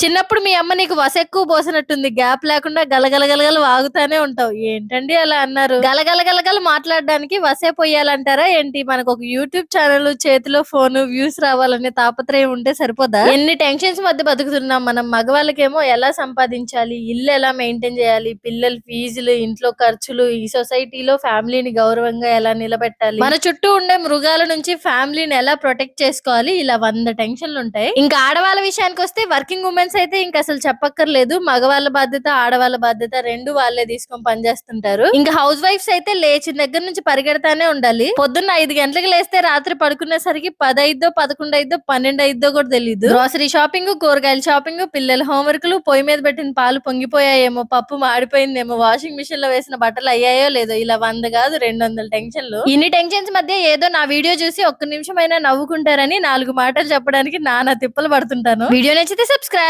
చిన్నప్పుడు మీ అమ్మ నీకు వస ఎక్కువ పోసినట్టుంది. గ్యాప్ లేకుండా గలగలగలగలు వాగుతానే ఉంటావు. ఏంటండి అలా అన్నారు? గలగలగలగలు మాట్లాడడానికి వసే పోయాలంటారా ఏంటి? మనకు ఒక యూట్యూబ్ ఛానల్ చేతిలో ఫోన్ వ్యూస్ రావాలనే తాపత్రయం ఉంటే సరిపోదా? ఎన్ని టెన్షన్స్ మధ్య బతుకుతున్నాం మనం. మగవాళ్ళకేమో ఎలా సంపాదించాలి? ఇల్లు ఎలా మెయింటైన్ చేయాలి? పిల్లల ఫీజులు ఇంట్లో ఖర్చులు ఈ సొసైటీలో ఫ్యామిలీని గౌరవంగా ఎలా నిలబెట్టాలి? మన చుట్టూ ఉండే మృగాల నుంచి ఫ్యామిలీని ఎలా ప్రొటెక్ట్ చేసుకోవాలి? ఇలా వంద టెన్షన్లు ఉంటాయి ఇంకా ఆడవాళ్ళ విషయానికి వస్తే వర్కింగ్ ఉమెన్ ఉమెన్స్ అయితే ఇంకా అసలు చెప్పక్కర్లేదు. మగవాళ్ళ బాధ్యత ఆడవాళ్ళ బాధ్యత రెండు వాళ్ళే తీసుకొని పనిచేస్తుంటారు ఇంకా హౌస్ వైఫ్స్ అయితే లేచిన దగ్గర నుంచి పరిగెడతానే ఉండాలి. పొద్దున్న ఐదు గంటలకు లేస్తే రాత్రి పడుకునేసరికి పదైదో పదకొండు ఐదో పన్నెండు ఐదో కూడా తెలియదు గ్రోసరీ షాపింగ్ కూరగాయల షాపింగ్ పిల్లల హోంవర్క్లు పొయ్యి మీద పెట్టిన పాలు పొంగిపోయాయేమో పప్పు మాడిపోయిందేమో వాషింగ్ మిషన్లో వేసిన బట్టలు అయ్యాయో లేదో ఇలా వంద కాదు రెండు వందల టెన్షన్లు. ఇన్ని టెన్షన్స్ మధ్య ఏదో నా వీడియో చూసి ఒక్క నిమిషం అయినా నవ్వుకుంటారని నాలుగు మాటలు చెప్పడానికి నానా తిప్పలు పడుతుంటాను. వీడియో నచ్చితే సబ్స్క్రైబ్